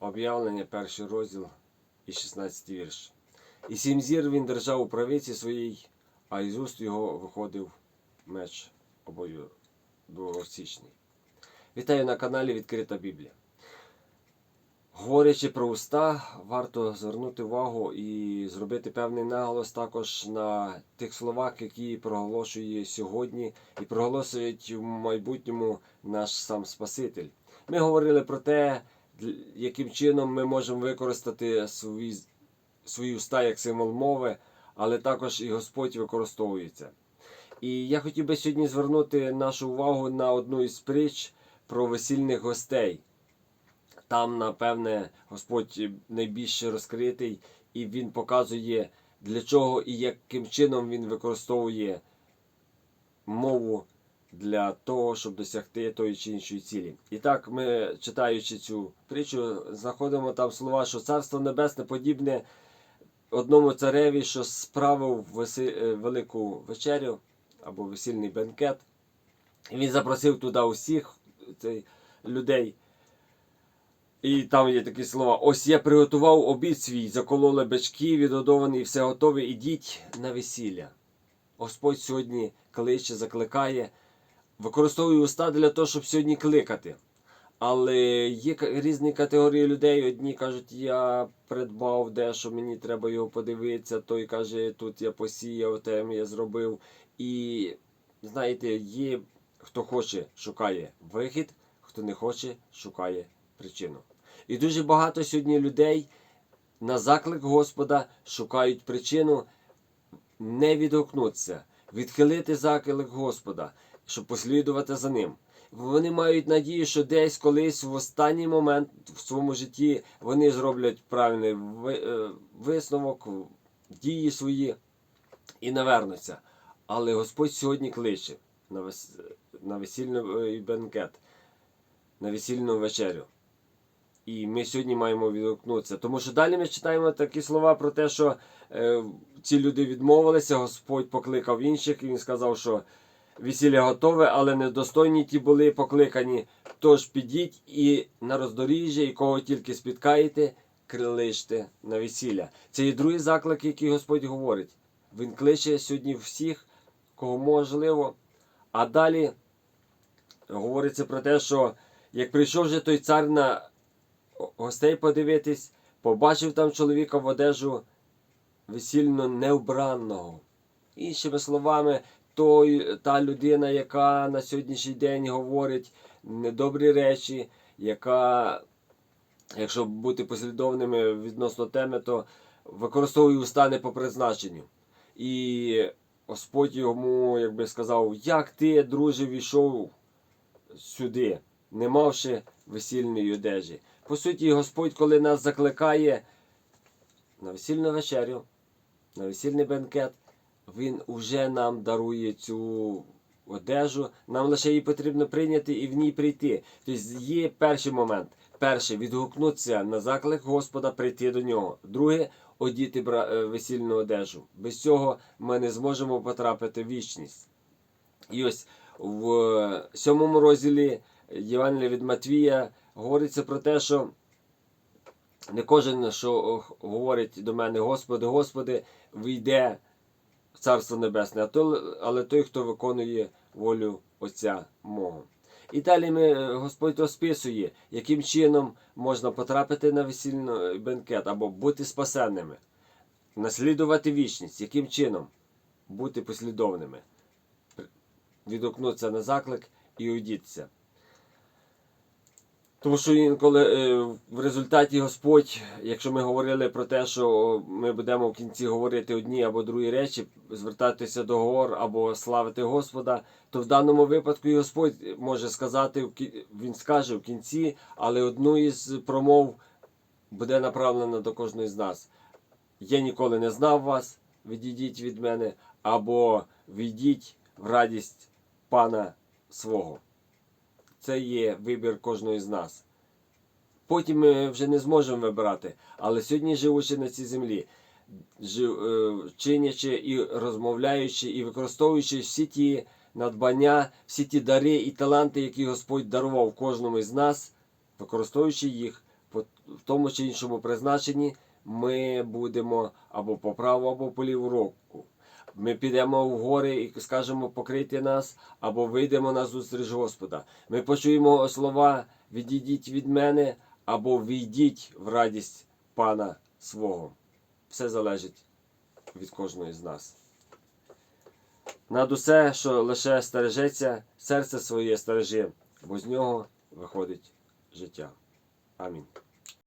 Об'явлення, перший розділ і 16 вірш. І сім зір він держав у правиці своїй, а із уст його виходив меч обою двосічний. Вітаю на каналі Відкрита Біблія. Говорячи про уста, варто звернути увагу і зробити певний наголос також на тих словах, які проголошує сьогодні і проголосують в майбутньому наш сам Спаситель. Ми говорили про те, яким чином ми можемо використати свої, свої уста як символ мови, але також і Господь використовується. І я хотів би сьогодні звернути нашу увагу на одну із притч про весільних гостей. Там, напевне, Господь найбільше розкритий, і Він показує, для чого і яким чином Він використовує мову для того, щоб досягти тої чи іншої цілі. І так, ми, читаючи цю притчу, знаходимо там слова, що Царство Небесне подібне одному цареві, що справив е, велику вечерю або весільний бенкет. І він запросив туди усіх цей, людей. І там є такі слова: ось я приготував обід свій, закололи бички, відгодовані, все готове, ідіть на весілля. Господь сьогодні кличе, закликає, використовує уста для того, щоб сьогодні кликати. Але є різні категорії людей. Одні кажуть, я придбав дещо, мені треба його подивитися. Той каже, тут я посіяв, там я зробив. І знаєте, є хто хоче, шукає вихід, хто не хоче, шукає причину. І дуже багато сьогодні людей на заклик Господа шукають причину не відгукнутися, відхилити заклик Господа, щоб послідувати за ним. Вони мають надію, що десь колись в останній момент в своєму житті вони зроблять правильний е, висновок, дії свої і навернуться. Але Господь сьогодні кличе на, вес... на весільний бенкет, на весільну вечерю. І ми сьогодні маємо відгукнутися. Тому що далі ми читаємо такі слова про те, що е, ці люди відмовилися, Господь покликав інших, і він сказав, що весілля готове, але недостойні ті були покликані. Тож підіть і на роздоріжжя, і кого тільки спіткаєте, кличте на весілля. Це і другий заклик, який Господь говорить. Він кличе сьогодні всіх, кого можливо. А далі говориться про те, що як прийшов вже той цар на гостей подивитись, побачив там чоловіка в одежу весільно невбранного. Іншими словами, той, та людина, яка на сьогоднішній день говорить недобрі речі, яка, якщо бути послідовними відносно теми, то використовує уста не по призначенню. І Господь йому, якби сказав, як ти, друже, війшов сюди, не мавши весільної одежі. По суті, Господь, коли нас закликає на весільну вечерю, на весільний бенкет, Він уже нам дарує цю одежу. Нам лише її потрібно прийняти і в ній прийти. Тобто є перший момент. Перше відгукнутися на заклик Господа, прийти до нього. Друге одіти е, весільну одежу. Без цього ми не зможемо потрапити в вічність. І ось в е, сьомому розділі Євангелія від Матвія говориться про те, що не кожен, що говорить до мене, Господи, Господи, війде в Царство Небесне, а то, але той, хто виконує волю Отця мого. І далі ми, е, Господь розписує, яким чином можна потрапити на весільний бенкет або бути спасенними, наслідувати вічність, яким чином? Бути послідовними. Відгукнутися на заклик і одітися. Тому що інколи е, в результаті Господь, якщо ми говорили про те, що ми будемо в кінці говорити одні або другі речі, звертатися до гор або славити Господа, то в даному випадку і Господь може сказати, Він скаже в кінці, але одну із промов буде направлена до кожної з нас. Я ніколи не знав вас, відійдіть від мене, або відійдіть в радість пана свого. Це є вибір кожної з нас. Потім ми вже не зможемо вибирати, але сьогодні, живучи на цій землі, жив, е, чинячи і розмовляючи, і використовуючи всі ті надбання, всі ті дари і таланти, які Господь дарував кожному із нас, використовуючи їх в тому чи іншому призначенні ми будемо або по праву, або по ліву руку. Ми підемо в гори і скажемо покрити нас, або вийдемо на зустріч Господа. Ми почуємо слова відійдіть від мене, або війдіть в радість Пана свого. Все залежить від кожного з нас. Над усе, що лише стережеться, серце своє стережи, бо з нього виходить життя. Амінь.